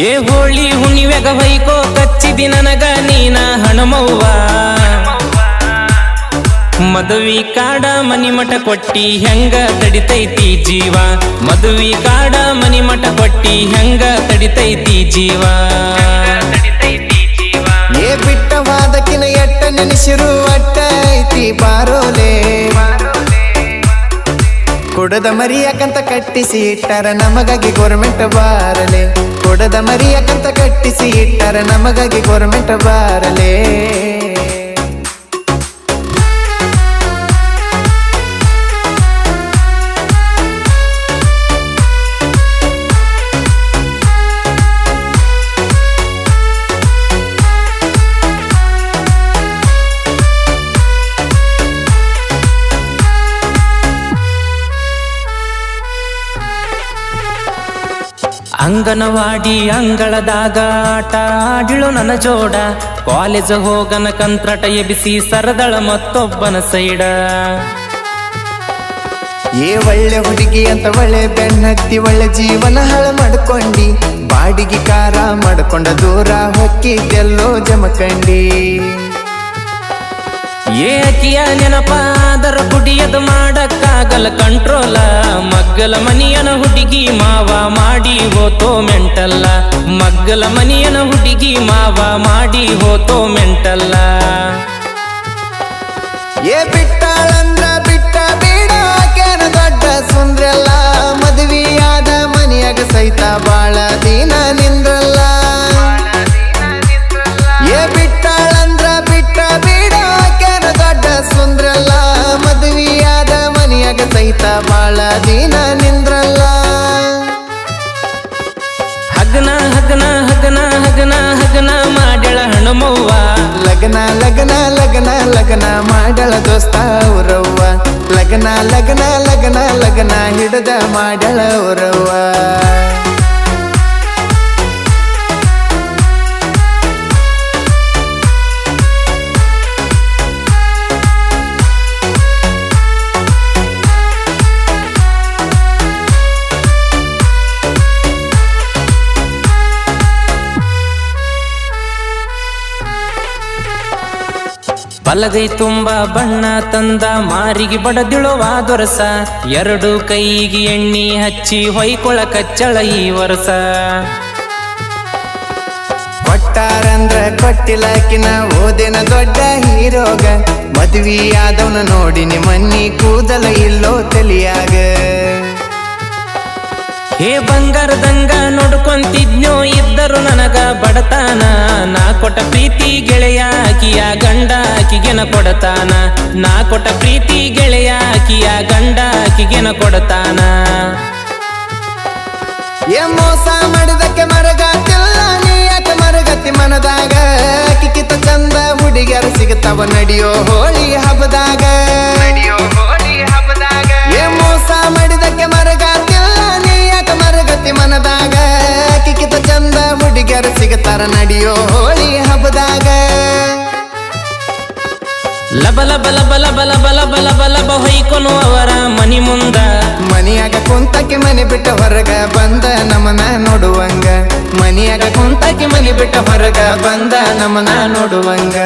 ಏ ಹೋಳಿ ಹುಣ್ಣಿವೆಗ ಹೊಯ್ಕೋ, ಕಚ್ಚಿದಿ ನನಗ ನೀನ ಹಣಮವ್ವ. ಮದುವಿ ಕಾಡ ಮನಿಮಠ ಕೊಟ್ಟಿ ಹೆಂಗ ತಡಿತೈತಿ ಜೀವ? ಮದುವಿ ಕಾಡ ಮನಿಮಠ ಕೊಟ್ಟಿ ಹೆಂಗ ತಡಿತೈತಿ ಜೀವ? ಏ ಬಿಟ್ಟವಾದಕಿನ ಎಟ್ಟ ನೆನೆಸಿರು ಅಟ್ಟ ಐತಿ ಬಾರೋಲೆ ಕೊಡದ ಮರಿಯಕಂತ ಕಟ್ಟಿಸಿ ಇಟ್ಟಾರ ನಮಗಾಗಿ ಗೋರ್ಮೆಂಟ್ ಬಾರಲೆ. ಕೊಡದ ಮರಿಯಕಂತ ಕಟ್ಟಿಸಿ ಇಟ್ಟಾರ ನಮಗಾಗಿ ಗೋರ್ಮೆಂಟ್ ಬಾರಲೆ. ಅಂಗನವಾಡಿ ಅಂಗಳದಾಗ ಆಟ ಆಡಿಳು ನನ್ನ ಜೋಡ. ಕಾಲೇಜ್ ಹೋಗನ ಕಂತ್ರಟ ಎಬಿಸಿ ಸರದಳ ಮತ್ತೊಬ್ಬನ ಸೈಡ. ಏ ಒಳ್ಳೆ ಹುಡುಗಿ ಅಂತ ಒಳ್ಳೆ ಬೆನ್ನತ್ತಿ, ಒಳ್ಳೆ ಜೀವನ ಹಾಳು ಮಾಡ್ಕೊಂಡಿ. ಬಾಡಿಗೆ ಕಾರ ಮಾಡ್ಕೊಂಡ ದೂರ ಹೊಕ್ಕಿದ್ದೆಲ್ಲೋ ಜಮಕಂಡಿ. ಏಕಿಯ ನೆನಪಾದರ ಕುಡಿಯದು ಮಾಡಕ್ಕಾಗಲ್ಲ ಕಂಟ್ರೋಲ ಮಗ್ಗಲ ಮನಿಯನ ಹುಡುಗಿ ಮಾವ ಮಾಡಿ ಹೋತೋ ಮೆಂಟಲ್ಲ. ಮಗ್ಗಲ ಮನಿಯನ ಹುಡುಗಿ ಮಾವ ಮಾಡಿ ಹೋತೋ ಮೆಂಟಲ್ಲ. ಏ ಬಿಟ್ಟಾಳಂದ್ರ ಸಹಿತ ಬಾಳ ದಿನ ನಿಂದ್ರಲ್ಲ. ಹಗನ ಹಗನ ಹಗನ ಹಗನ ಹಗನ ಮಾಡಳ ಹಣಮವ್ವ. ಲಗ್ನ ಲಗ್ನ ಲಗ್ನ ಲಗ್ನ ಮಾಡಳ ದೋಸ್ತ ಉರವ್ವ ಲಗ್ನ ಲಗ್ನ ಲಗ್ನ ಲಗ್ನ ಹಿಡ್ದ ಮಾಡಳ ಅವ್ರವ್ವ. ಬಲಗೈ ತುಂಬ ಬಣ್ಣ ತಂದ ಮಾರಿಗೆ ಬಡದಿಳುವ ದೊರಸ. ಎರಡು ಕೈಗೆ ಎಣ್ಣಿ ಹಚ್ಚಿ ಹೊಯ್ಕೊಳ ಕಚ್ಚಳ ಈ ವರ್ಷ. ಕೊಟ್ಟಾರಂದ್ರ ಕೊಟ್ಟಿಲಾಕಿನ ಓದಿನ ದೊಡ್ಡ ಹೀರೋಗ. ಮದ್ವಿ ಆದವನ ನೋಡಿ ನಿಮ್ಮನ್ನಿ ಕೂದಲ ಇಲ್ಲೋ ತಲಿಯಾಗ. ಹೇ ಬಂಗಾರದಂಗ ನೋಡ್ಕೊಂತಿದ್ನೋ ಇದ್ದರು ನನಗ ಬಡತಾನ. ನಾ ಕೊಟ್ಟ ಪ್ರೀತಿ ಗೆಳೆಯ ಆಕಿಗೆನ ಕೊಡತಾನ. ನಾ ಕೊಟ್ಟ ಪ್ರೀತಿ ಗೆಳೆಯ ಆಕಿಯ ಗಂಡ ಆಕಿಗೆನ ಕೊಡತಾನ. ಏ ಮೋಸ ಮಾಡಿದಕ್ಕೆ ಮರಗಾತಿಲ್ಲ ನೀ ಯಾಕೆ ಮರಗತಿ ಮನದಾಗ? ಕಿಕ್ಕಿತ ಚಂದ ಹುಡುಗಿಯರು ಸಿಗುತ್ತವ ನಡಿಯೋ ಹೋಳಿ ಹಬ್ಬದಾಗ. ನಡಿಯೋ ಹೋಳಿ ಹಬ್ಬದಾಗ. ಏ ಮೋಸ ಮಾಡಿದಕ್ಕೆ ಮರಗಾತಿಲ್ಲ ನೀ ಯಾಕೆ ಮರಗತಿ ಮನದಾಗ? ಕಿಕ್ಕಿತ ಚಂದ ಹುಡುಗಿಯರು ಸಿಗುತ್ತಾರ ನಡಿಯೋ ಹೋಳಿ ಹಬ್ಬದಾಗ. ಲಬ ಲಬ ಲಬ ಲಬ ಲಬ ಲಬ ಲಬ ಲಬ ಹೊಯ್ಕೊನು ಅವರ ಮನಿ ಮುಂದ ಮನಿಯಾಗ ಕುಂತಕ್ಕೆ ಮನೆ ಬಿಟ್ಟ ಹೊರಗ ಬಂದ ನಮನ ನೋಡುವಂಗ ಮನಿಯಾಗ ಕುಂತಕ್ಕೆ ಮನೆ ಬಿಟ್ಟ ಹೊರಗ ಬಂದ ನಮನ ನೋಡುವಂಗ